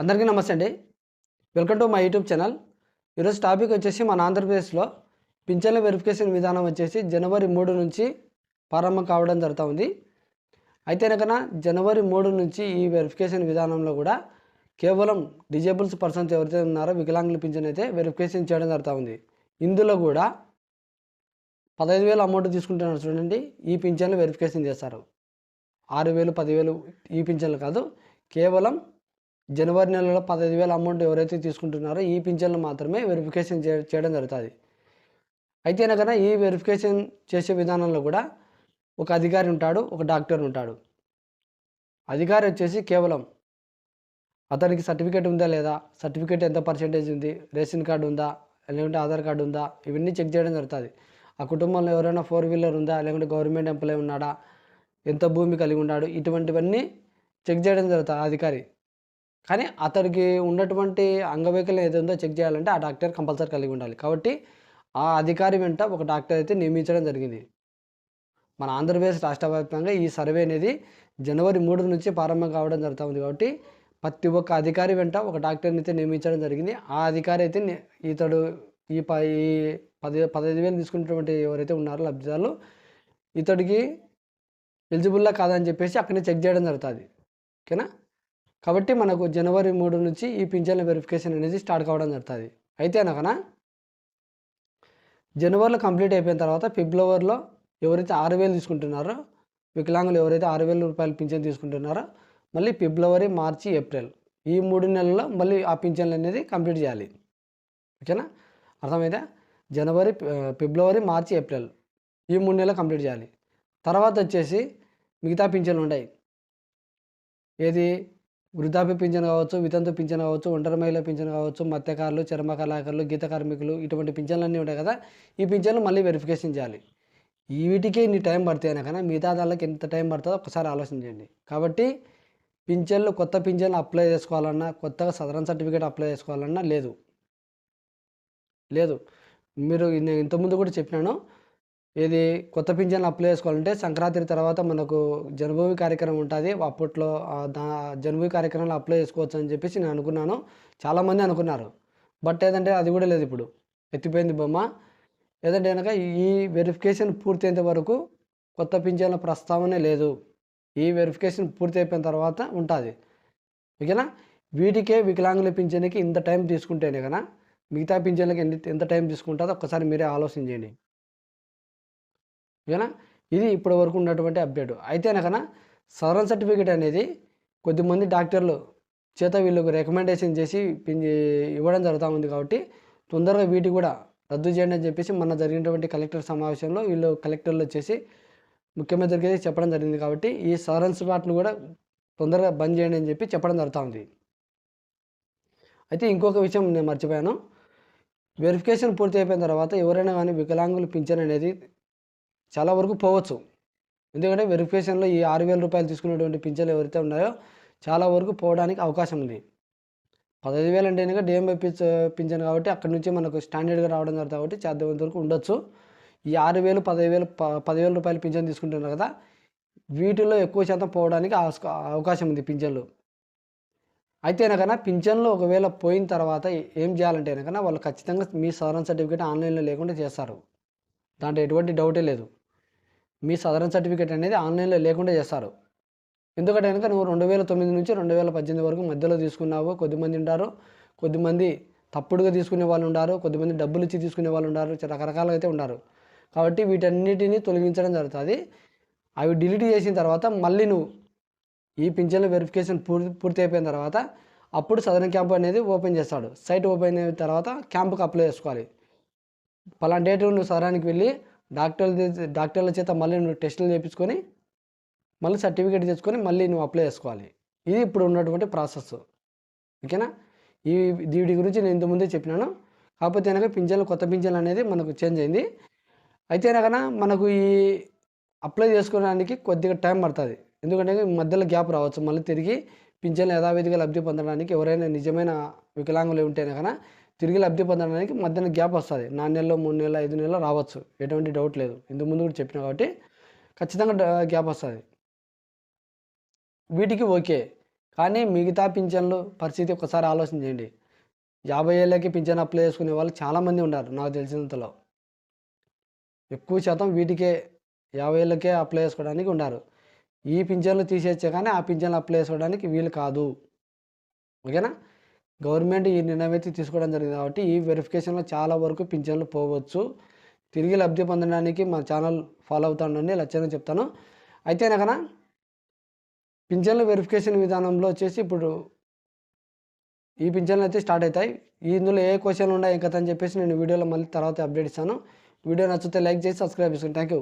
అందరికీ నమస్తే అండి. Welcome to my YouTube channel. ఈరోజు టాపిక్ వచ్చేసి మన ఆంధ్రప్రదేశ్లో పింఛన్ల వెరిఫికేషన్ విధానం వచ్చేసి జనవరి మూడు నుంచి ప్రారంభం కావడం జరుగుతూ ఉంది అయితే కనుక జనవరి మూడు నుంచి ఈ వెరిఫికేషన్ విధానంలో కూడా కేవలం డిజేబుల్స్ పర్సన్స్ ఎవరైతే ఉన్నారో వికలాంగుల పింఛన్ అయితే వెరిఫికేషన్ చేయడం జరుగుతూ ఉంది ఇందులో కూడా పదహైదు వేలు అమౌంట్ తీసుకుంటున్నారు చూడండి. ఈ పింఛన్లు వెరిఫికేషన్ చేస్తారు. ఆరు వేలు పదివేలు ఈ పింఛన్లు కాదు. కేవలం జనవరి నెలలో పదహైదు వేల అమౌంట్ ఎవరైతే తీసుకుంటున్నారో ఈ పింఛన్లు మాత్రమే వెరిఫికేషన్ చే చేయడం జరుగుతుంది. అయితే కనుక ఈ వెరిఫికేషన్ చేసే విధానంలో కూడా ఒక అధికారి ఉంటాడు ఒక డాక్టర్ ఉంటాడు. అధికారి వచ్చేసి కేవలం అతనికి సర్టిఫికేట్ ఉందా లేదా సర్టిఫికేట్ ఎంత పర్సెంటేజ్ ఉంది రేషన్ కార్డు ఉందా లేకుంటే ఆధార్ కార్డు ఉందా ఇవన్నీ చెక్ చేయడం జరుగుతుంది. ఆ కుటుంబంలో ఎవరైనా ఫోర్ వీలర్ ఉందా లేకుంటే గవర్నమెంట్ ఎంప్లాయీ ఉన్నాడా ఎంత భూమి కలిగి ఉన్నాడు ఇటువంటివన్నీ చెక్ చేయడం జరుగుతుంది అధికారి. కానీ అతడికి ఉన్నటువంటి అంగవైకల్యం ఏదైందో ఉందో చెక్ చేయాలంటే ఆ డాక్టర్ కంపల్సరీ కలిగి ఉండాలి. కాబట్టి ఆ అధికారి వెంట ఒక డాక్టర్ అయితే నియమించడం జరిగింది. మన ఆంధ్రప్రదేశ్ రాష్ట్ర వ్యాప్తంగా ఈ సర్వే అనేది జనవరి మూడు నుంచి ప్రారంభం కావడం జరుగుతుంది కాబట్టి ప్రతి ఒక్క అధికారి వెంట ఒక డాక్టర్ని అయితే నియమించడం జరిగింది. ఆ అధికారి అయితే ఇతడు ఈ ప ఈ పది పదహైదు వేలు తీసుకున్నటువంటి ఎవరైతే ఉన్నారో లబ్ధిదారులు ఇతడికి ఎలిజిబుల్లా కాదని చెప్పేసి అక్కడనే చెక్ చేయడం జరుగుతుంది. ఓకేనా? కాబట్టి మనకు జనవరి మూడు నుంచి ఈ పింఛన్ల వెరిఫికేషన్ అనేది స్టార్ట్ కావడం జరుగుతుంది. అయితే అనకనా జనవరిలో కంప్లీట్ అయిపోయిన తర్వాత ఫిబ్రవరిలో ఎవరైతే ఆరు వేలు తీసుకుంటున్నారో వికలాంగులు ఎవరైతే ఆరు వేల రూపాయలు పింఛన్ తీసుకుంటున్నారో మళ్ళీ ఫిబ్రవరి మార్చి ఏప్రిల్ ఈ మూడు నెలల్లో మళ్ళీ ఆ పింఛన్లు అనేది కంప్లీట్ చేయాలి. ఓకేనా? అర్థమైతే జనవరి ఫిబ్రవరి మార్చి ఏప్రిల్ ఈ మూడు నెలలు కంప్లీట్ చేయాలి. తర్వాత వచ్చేసి మిగతా పింఛన్లు ఉన్నాయి ఏది? వృద్ధాప్య పింఛన్ కావచ్చు వితంతు పింఛన్ కావచ్చు ఒంటరి మహిళ పింఛన్ కావచ్చు మత్స్యకారులు చర్మ కళాకారులు గీత కార్మికులు ఇటువంటి పింఛన్లన్నీ ఉంటాయి కదా ఈ పింఛన్లు మళ్ళీ వెరిఫికేషన్ చేయాలి. ఈ వీటికి ఇన్ని టైం పడితేనే కనుక మిగతా దానికి ఎంత టైం పడుతుందో ఒకసారి ఆలోచించండి కాబట్టి పింఛన్లు కొత్త పింఛన్లు అప్లై చేసుకోవాలన్నా కొత్తగా సదరన్ సర్టిఫికేట్ అప్లై చేసుకోవాలన్నా లేదు. లేదు. మీరు నేను ఇంతకుముందు కూడా చెప్పినాను ఇది కొత్త పింఛన్లు అప్లై చేసుకోవాలంటే సంక్రాంతి తర్వాత మనకు జన్మభూమి కార్యక్రమం ఉంటుంది. అప్పట్లో దా జన్మభూమి కార్యక్రమంలో అప్లై చేసుకోవచ్చు అని చెప్పేసి నేను అనుకున్నాను. చాలామంది అనుకున్నారు. బట్ ఏదంటే అది కూడా లేదు ఇప్పుడు. ఎత్తిపోయింది బొమ్మ. ఏదంటే కనుక ఈ వెరిఫికేషన్ పూర్తయ్యేంత వరకు కొత్త పింఛన్ల ప్రస్తావనే లేదు. ఈ వెరిఫికేషన్ పూర్తి అయిపోయిన తర్వాత ఉంటుంది. ఓకేనా? వీటికే వికలాంగుల పింఛన్కి ఇంత టైం తీసుకుంటేనే కదా మిగతా పింఛన్లకి ఎంత టైం తీసుకుంటుందో ఒక్కసారి మీరే ఆలోచించండి ఓకేనా? ఇది ఇప్పటి వరకు ఉన్నటువంటి అప్డేట్. అయితే కనుక సదరన్ సర్టిఫికేట్ అనేది కొద్దిమంది డాక్టర్లు చేత వీళ్ళకు రికమెండేషన్ చేసి ఇవ్వడం జరుగుతూ ఉంది కాబట్టి తొందరగా వీటి కూడా రద్దు చేయండి అని చెప్పేసి మొన్న జరిగినటువంటి కలెక్టర్ సమావేశంలో వీళ్ళు కలెక్టర్లు వచ్చేసి ముఖ్యమంత్రికి అయితే చెప్పడం జరిగింది కాబట్టి ఈ సదరన్ వాటిని కూడా తొందరగా బంద్ చేయండి అని చెప్పి చెప్పడం జరుగుతూ ఉంది. అయితే ఇంకొక విషయం నేను మర్చిపోయాను. వెరిఫికేషన్ పూర్తి అయిపోయిన తర్వాత ఎవరైనా కానీ వికలాంగులు పింఛన్ అనేది చాలా వరకు పోవచ్చు. ఎందుకంటే వెరిఫికేషన్లో ఈ ఆరు వేల రూపాయలు తీసుకునేటువంటి పింఛన్లు ఎవరైతే ఉన్నాయో చాలా వరకు పోవడానికి అవకాశం ఉంది. పదహైదు వేలు అంటే కనుక డిఎంఐ పింఛన్ కాబట్టి అక్కడ నుంచి మనకు స్టాండర్డ్గా రావడం జరుగుతుంది కాబట్టి చేద్దామంత వరకు ఉండొచ్చు. ఈ ఆరు వేలు పదహైదు వేలు పదివేల రూపాయలు పింఛన్ తీసుకుంటున్నారు కదా వీటిలో ఎక్కువ శాతం పోవడానికి ఆస్క- అవకాశం ఉంది పింఛన్లు. అయితే కనుక పింఛన్లు ఒకవేళ పోయిన తర్వాత ఏం చేయాలంటే కనుక వాళ్ళు ఖచ్చితంగా మీ సవరణ సర్టిఫికేట్ ఆన్లైన్లో లేకుండా చేస్తారు. దాంట్లో ఎటువంటి డౌటే లేదు. మీ సదరన్ సర్టిఫికేట్ అనేది ఆన్లైన్లో లేకుండా చేస్తారు. ఎందుకంటే కనుక నువ్వు రెండు వేల తొమ్మిది నుంచి రెండు వేల పద్దెనిమిది వరకు మధ్యలో తీసుకున్నావు కొద్దిమంది ఉంటారు. కొద్దిమంది తప్పుడుగా తీసుకునే వాళ్ళు ఉంటారు. కొద్దిమంది డబ్బులు ఇచ్చి తీసుకునే వాళ్ళు ఉంటారు. రకరకాలుగా అయితే ఉన్నారు కాబట్టి వీటన్నిటిని తొలగించడం జరుగుతుంది. అవి డిలీట్ చేసిన తర్వాత మళ్ళీ నువ్వు ఈ పింఛన్ల వెరిఫికేషన్ పూర్తి పూర్తి అయిపోయిన తర్వాత అప్పుడు సదరన్ క్యాంప్ అనేది ఓపెన్ చేస్తాడు. సైట్ ఓపెన్ అయిన తర్వాత క్యాంపుకి అప్లై చేసుకోవాలి. పలానా డేట్ నువ్వు సరానికి వెళ్ళి డాక్టర్ డాక్టర్ల చేత మళ్ళీ నువ్వు టెస్టులు చేయించుకొని మళ్ళీ సర్టిఫికేట్ తెచ్చుకొని మళ్ళీ నువ్వు అప్లై చేసుకోవాలి. ఇది ఇప్పుడు ఉన్నటువంటి ప్రాసెస్ ఓకేనా? ఈ దీవిడి గురించి నేను ఇంతకుముందే చెప్పినాను. కాకపోతే అనగా పింఛన్లు కొత్త పింఛన్లు అనేది మనకు చేంజ్ అయింది. అయితే అనగా మనకు ఈ అప్లై చేసుకోవడానికి కొద్దిగా టైం పడుతుంది. ఎందుకంటే మధ్యలో గ్యాప్ రావచ్చు. మళ్ళీ తిరిగి పింఛన్లు యథావిధిగా లబ్ధి పొందడానికి ఎవరైనా నిజమైన వికలాంగులు ఉంటేనే కన్నా తిరిగి లబ్ధి పొందడానికి మధ్యన గ్యాప్ వస్తుంది. నాలుగు నెలలో మూడు నెలలు ఐదు నెలలు రావచ్చు. ఎటువంటి డౌట్ లేదు. ఇంతకు ముందు కూడా చెప్పిన కాబట్టి ఖచ్చితంగా గ్యాప్ వస్తుంది. వీటికి ఓకే. కానీ మిగతా పింఛన్లు పరిస్థితి ఒకసారి ఆలోచన చేయండి. యాభై ఏళ్ళకి పింఛన్ అప్లై చేసుకునే వాళ్ళు చాలామంది ఉన్నారు నాకు తెలిసినంతలో. ఎక్కువ శాతం వీటికే యాభై ఏళ్ళకే అప్లై చేసుకోవడానికి ఉన్నారు. ఈ పింఛన్లు తీసేచ్చే కానీ ఆ పింఛన్లు అప్లై చేసుకోవడానికి వీలు కాదు. ఓకేనా? గవర్నమెంట్ ఈ నిర్ణయం అయితే తీసుకోవడం జరిగింది కాబట్టి ఈ వెరిఫికేషన్లో చాలా వరకు పింఛన్లు పోవచ్చు. తిరిగి లబ్ధి పొందడానికి మా ఛానల్ ఫాలో అవుతానండి లక్ష్యంగా చెప్తాను. అయితే కనుక పింఛన్ల వెరిఫికేషన్ విధానంలో వచ్చేసి ఇప్పుడు ఈ పింఛన్లు అయితే స్టార్ట్ అవుతాయి. ఇందులో ఏ క్వశ్చన్లు ఉన్నాయి ఇంకా అని చెప్పేసి నేను వీడియోలో మళ్ళీ తర్వాత అప్డేట్ ఇస్తాను. వీడియో నచ్చితే లైక్ చేసి సబ్స్క్రైబ్ చేసుకోండి థ్యాంక్ యూ